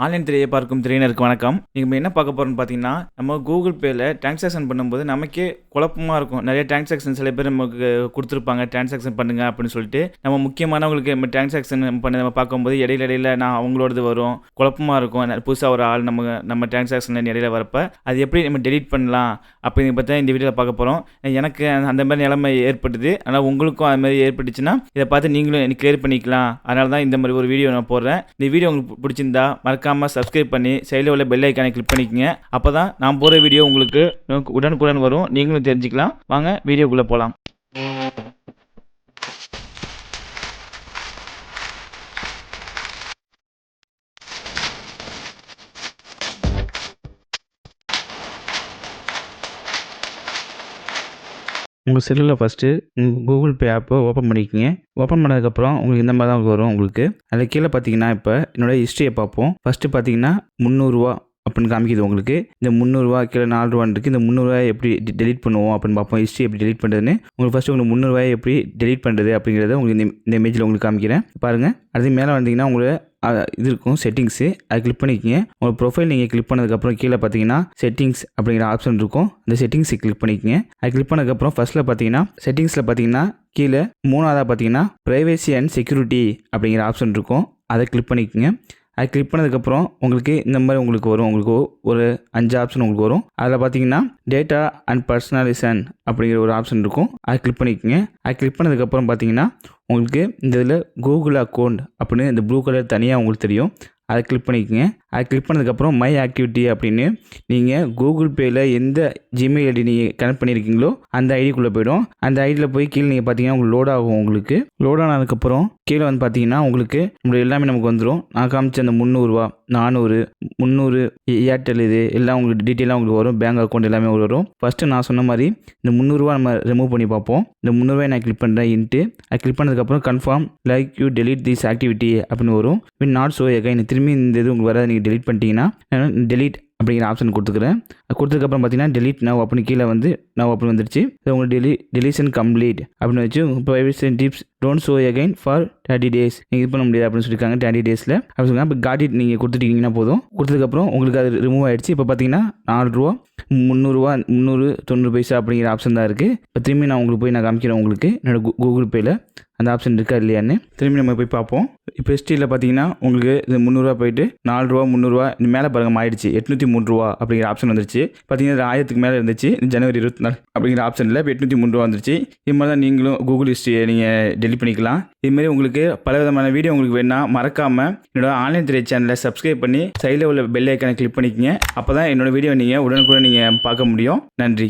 Online திரையை பார்க்கும் திரையினருக்கு வணக்கம். நீங்கள் என்ன பார்க்க போகிறோம்னு பார்த்தீங்கன்னா நம்ம கூகுள் பேயில் டிரான்சாக்ஷன் பண்ணும்போது நமக்கே குழப்பமாக இருக்கும். நிறைய டிரான்சாக்ஷன் சில பேர் நமக்கு கொடுத்துருப்பாங்க. டிரான்சாக்ஷன் பண்ணுங்க அப்படின்னு சொல்லிட்டு நம்ம முக்கியமானவங்களுக்கு நம்ம டிரான்சாக்ஷன் பண்ண நம்ம பார்க்கும்போது இடையில இடையில நான் அவங்களோடது வரும். குழப்பமாக இருக்கும். புதுசாக ஒரு ஆள் நம்ம நம்ம டிரான்சாக்ஷன் இடையில வரப்ப அது எப்படி நம்ம டெலிட் பண்ணலாம் அப்படின்னு பார்த்தா இந்த வீடியோவில் பார்க்க போகிறோம் எனக்கு அந்த- அந்த மாதிரி நிலைமை ஏற்பட்டுது. ஆனால் உங்களுக்கும் அது மாதிரி ஏற்பட்டுச்சுன்னா இதை பார்த்து நீங்களும் கிளியர் பண்ணிக்கலாம். அதனால தான் இந்த மாதிரி ஒரு வீடியோ நான் போடுறேன். இந்த வீடியோ உங்களுக்கு பிடிச்சிருந்தா மறக்காமல் சப்ஸ்கிரைப் பண்ணி சைடில் உள்ள பெல் ஐக்கானை கிளிக் பண்ணிக்கோங்க. அப்போ தான் நான் போகிற வீடியோ உங்களுக்கு உடனுக்குடன் வரும். நீங்களும் தெரிஞ்சுக்கலாம். வாங்க வீடியோக்குள்ளே போகலாம் உங்கள் செல்லில் ஃபஸ்ட்டு உங்கள் கூகுள் பே ஆப்பை ஓப்பன் பண்ணிக்கோங்க. ஓப்பன் பண்ணதுக்கப்புறம் உங்களுக்கு இந்த மாதிரி தான் வரும் உங்களுக்கு. அதில் கீழே பார்த்தீங்கன்னா இப்போ என்னோட ஹிஸ்ட்ரியை பார்ப்போம். ஃபஸ்ட்டு பார்த்தீங்கன்னா முந்நூறுரூவா அப்படின்னு காமிக்குது உங்களுக்கு. இந்த முந்நூறுரூவா கீழே நாலு ரூபான்னு இருக்குது இந்த முந்நூறுரூவா எப்படி டெலிட் பண்ணுவோம் அப்படின்னு பார்ப்போம். ஹிஸ்ட்ரி எப்படி டெலிட் பண்ணுறதுன்னு உங்களுக்கு ஃபஸ்ட்டு உங்களுக்கு முந்நூறுரூவாயை எப்படி டெலிட் பண்ணுறது அப்படிங்கிறத உங்களுக்கு இந்த இந்த இமேஜில் உங்களுக்கு காமிக்கிறேன். பாருங்கள் அடுத்து மேலே வந்தீங்கன்னா உங்களுக்கு இது இருக்கும் செட்டிங்ஸு அதை கிளிக் பண்ணிக்கோங்க. உங்கள் ப்ரொஃபைல் நீங்கள் கிளிக் பண்ணதுக்கப்புறம் கீழே பார்த்தீங்கன்னா செட்டிங்ஸ் அப்படிங்கிற ஆப்ஷன் இருக்கும். அந்த செட்டிங்ஸை கிளிக் பண்ணிக்கோங்க. அது கிளிக் பண்ணதுக்கப்புறம் ஃபஸ்ட்டில் பார்த்தீங்கன்னா செட்டிங்ஸில் பார்த்தீங்கன்னா கீழே மூணாவதாக பார்த்தீங்கன்னா ப்ரைவேசி அண்ட் செக்யூரிட்டி அப்படிங்கிற ஆப்ஷன் இருக்கும். அதை கிளிக் பண்ணிக்கோங்க. அதை கிளிக் பண்ணதுக்கப்புறம் உங்களுக்கு இந்த மாதிரி உங்களுக்கு வரும். உங்களுக்கு ஒரு அஞ்சு ஆப்ஷன் உங்களுக்கு வரும். அதில் பார்த்தீங்கன்னா டேட்டா அண்ட் பர்சனலைசன் அப்படிங்கிற ஒரு ஆப்ஷன் இருக்கும். அதை கிளிக் பண்ணிக்கோங்க. அதை கிளிக் பண்ணதுக்கப்புறம் பார்த்தீங்கன்னா உங்களுக்கு இந்த இதில் கூகுள் அக்கௌண்ட் அப்படின்னு இந்த ப்ளூ கலர் தனியாக உங்களுக்கு தெரியும். அதை கிளிக் பண்ணிக்கோங்க. அதை கிளிக் பண்ணதுக்கப்புறம் மை ஆக்டிவிட்டி அப்படின்னு நீங்கள் கூகுள் பேயில் எந்த ஜிமெயில் ஐடி நீங்கள் கனெக்ட் பண்ணியிருக்கீங்களோ அந்த ஐடிக்குள்ளே போயிடும். அந்த ஐடியில் போய் கீழே நீங்கள் பார்த்தீங்கன்னா உங்களுக்கு லோட் ஆகும் உங்களுக்கு. லோட் ஆனதுக்கப்புறம் கீழே வந்து பார்த்தீங்கன்னா உங்களுக்கு நம்மளுடைய எல்லாமே நமக்கு வந்துடும் நான் காமிச்ச அந்த முந்நூறுரூவா நானூறு முந்நூறு ஏர்டெல் இது எல்லாம் உங்களுக்கு டீட்டெயிலாக உங்களுக்கு வரும். பேங்க் அக்கௌண்ட் எல்லாமே உங்களுக்கு வரும். ஃபஸ்ட்டு நான் சொன்ன மாதிரி இந்த முந்நூறுரூவா நம்ம ரிமூவ் பண்ணி பார்ப்போம். இந்த முந்நூறுவாய் நான் கிளிக் பண்ணுறேன் இன்ட்டு அது கிளிக் பண்ணதுக்கப்புறம் confirm like you delete this activity அப்படின்னு வரும். வின் நாட் ஷோ எகைன் திரும்பி இந்த இது உங்களுக்கு வராது. நீங்கள் டெலிட் பண்ணிட்டீங்கன்னா டெலிட் அப்படிங்கிற ஆப்ஷன் கொடுத்துக்கிறேன். கொடுத்ததுக்கப்புறம் பார்த்தீங்கன்னா டெலிட் நவ் அப்படின்னு கீழே வந்து நவ் அப்படின்னு வந்துருச்சு. உங்களுக்கு டெலி டெலிஷன் கம்ப்ளீட் அப்படின்னு வச்சு privacy tips don't show again for thirty days நீங்கள் இது பண்ண முடியாது அப்படின்னு சொல்லியிருக்காங்க தேர்ட்டி டேஸில் அப்படி இப்போ காட்டிட் நீங்கள் கொடுத்துட்டீங்கன்னா போதும். கொடுத்ததுக்கப்புறம் உங்களுக்கு அது ரிமூவ் ஆகிடுச்சு இப்போ பார்த்தீங்கன்னா நாலு ரூபா முந்நூறுரூவா முந்நூறு தொண்ணூறு பைசா அப்படிங்கிற ஆப்ஷன் தான் இருக்குது இப்போ திரும்பி நான் உங்களுக்கு போய் நான் காமிக்கிறேன் உங்களுக்கு என்னோட கூகுள் பேயில் அந்த ஆப்ஷன் இருக்கா இல்லையான்னு. திரும்பி நம்ம போய் பார்ப்போம். இப்போ ஹிஸ்ட்ரியில் பார்த்தீங்கன்னா உங்களுக்கு இது முந்நூறுரூவா போயிட்டு நாலு ரூபா முந்நூறுரூவா இந்த மேலே பாருங்க ஆயிடுச்சு எட்நூற்றி மூணு ரூபா அப்படிங்கிற ஆப்ஷன் வந்துருச்சு. பார்த்தீங்கன்னா ஆயிரத்துக்கு மேலே இருந்துச்சு. ஜனவரி இருபத்தி நாலு அப்படிங்கிற ஆப்ஷனில் இப்போ எட்நூற்றி மூணு ரூபா வந்துருச்சு. இது மாதிரி தான் நீங்களும் கூகுள் ஹிஸ்ட்ரியை நீங்கள் டெலிட் பண்ணிக்கலாம். இதுமாரி உங்களுக்கு பல விதமான வீடியோ உங்களுக்கு வேணா மறக்காமல் என்னோட ஆன்லைன் திரை சேனலை சப்ஸ்கிரைப் பண்ணி சைடில் உள்ள பெல் ஐக்கானை கிளிக் பண்ணிக்கங்க. அப்போ தான் என்னோட வீடியோ நீங்கள் உடனுக்குடன் நீங்கள் பார்க்க முடியும். நன்றி.